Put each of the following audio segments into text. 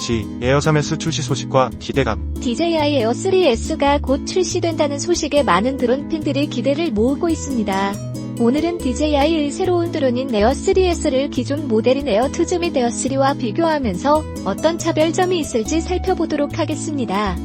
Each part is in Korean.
G. 에어 3S 출시 소식과 기대감. DJI 에어 3S가 곧 출시된다는 소식에 많은 드론 팬들이 기대를 모으고 있습니다. 오늘은 DJI의 새로운 드론인 에어 3S를 기존 모델인 에어 2및 에어 3와 비교하면서 어떤 차별점이 있을지 살펴보도록 하겠습니다.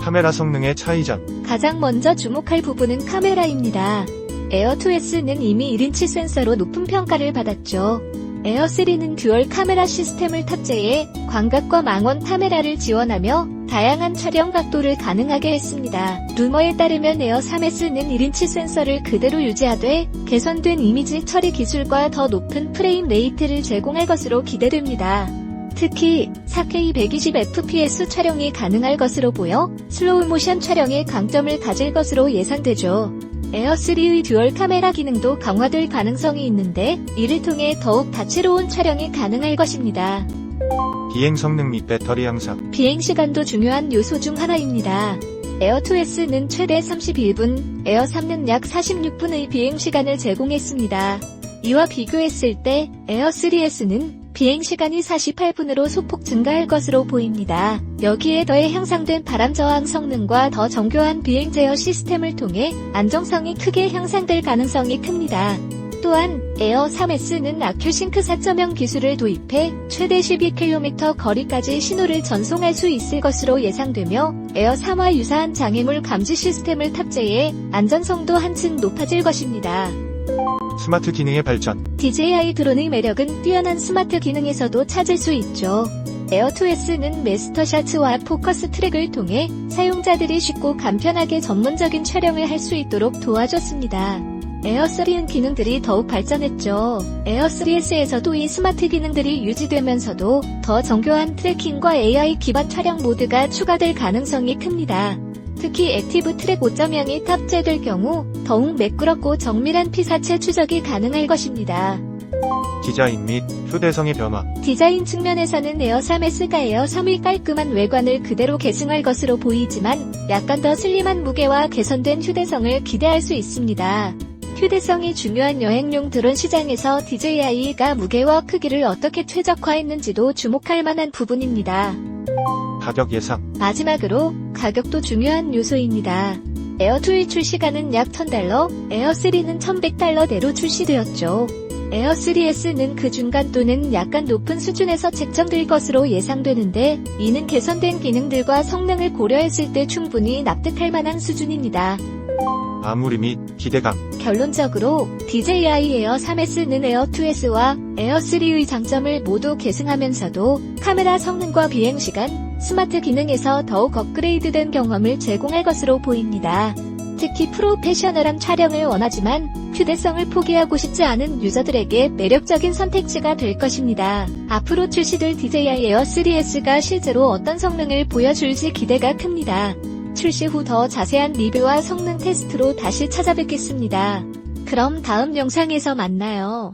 카메라 성능의 차이점. 가장 먼저 주목할 부분은 카메라입니다. 에어 2S는 이미 1인치 센서로 높은 평가를 받았죠. 에어 3는 듀얼 카메라 시스템을 탑재해 광각과 망원 카메라를 지원하며 다양한 촬영 각도를 가능하게 했습니다. 루머에 따르면 에어 3S는 1인치 센서를 그대로 유지하되 개선된 이미지 처리 기술과 더 높은 프레임 레이트를 제공할 것으로 기대됩니다. 특히 4K 120fps 촬영이 가능할 것으로 보여 슬로우 모션 촬영에 강점을 가질 것으로 예상되죠. 에어3의 듀얼 카메라 기능도 강화될 가능성이 있는데 이를 통해 더욱 다채로운 촬영이 가능할 것입니다. 비행 성능 및 배터리 향상. 비행 시간도 중요한 요소 중 하나입니다. 에어2S는 최대 31분, 에어3는 약 46분의 비행 시간을 제공했습니다. 이와 비교했을 때 에어3S는 비행 시간이 48분으로 소폭 증가할 것으로 보입니다. 여기에 더해 향상된 바람 저항 성능과 더 정교한 비행 제어 시스템을 통해 안정성이 크게 향상될 가능성이 큽니다. 또한 에어 3S는 아큐싱크 4.0 기술을 도입해 최대 12km 거리까지 신호를 전송할 수 있을 것으로 예상되며 에어 3와 유사한 장애물 감지 시스템을 탑재해 안전성도 한층 높아질 것입니다. 스마트 기능의 발전. DJI 드론의 매력은 뛰어난 스마트 기능에서도 찾을 수 있죠. 에어2S는 메스터샷과 포커스 트랙을 통해 사용자들이 쉽고 간편하게 전문적인 촬영을 할 수 있도록 도와줬습니다. 에어3은 기능들이 더욱 발전했죠. 에어3S에서도 이 스마트 기능들이 유지되면서도 더 정교한 트래킹과 AI 기반 촬영 모드가 추가될 가능성이 큽니다. 특히 액티브 트랙 5.0이 탑재될 경우 더욱 매끄럽고 정밀한 피사체 추적이 가능할 것입니다. 디자인 및 휴대성의 변화. 디자인 측면에서는 에어 3S가 에어 3의 깔끔한 외관을 그대로 계승할 것으로 보이지만 약간 더 슬림한 무게와 개선된 휴대성을 기대할 수 있습니다. 휴대성이 중요한 여행용 드론 시장에서 DJI가 무게와 크기를 어떻게 최적화했는지도 주목할 만한 부분입니다. 가격 예상. 마지막으로 가격도 중요한 요소입니다. 에어2의 출시가는 약 1000달러, 에어3는 1100달러대로 출시되었죠. 에어3S는 그 중간 또는 약간 높은 수준에서 책정될 것으로 예상되는데 이는 개선된 기능들과 성능을 고려했을 때 충분히 납득할 만한 수준입니다. 마무리 및 기대감. 결론적으로 DJI 에어 3S는 에어 2S와 에어 3의 장점을 모두 계승하면서도 카메라 성능과 비행 시간, 스마트 기능에서 더욱 업그레이드된 경험을 제공할 것으로 보입니다. 특히 프로페셔널한 촬영을 원하지만 휴대성을 포기하고 싶지 않은 유저들에게 매력적인 선택지가 될 것입니다. 앞으로 출시될 DJI 에어 3S가 실제로 어떤 성능을 보여줄지 기대가 큽니다. 출시 후 더 자세한 리뷰와 성능 테스트로 다시 찾아뵙겠습니다. 그럼 다음 영상에서 만나요.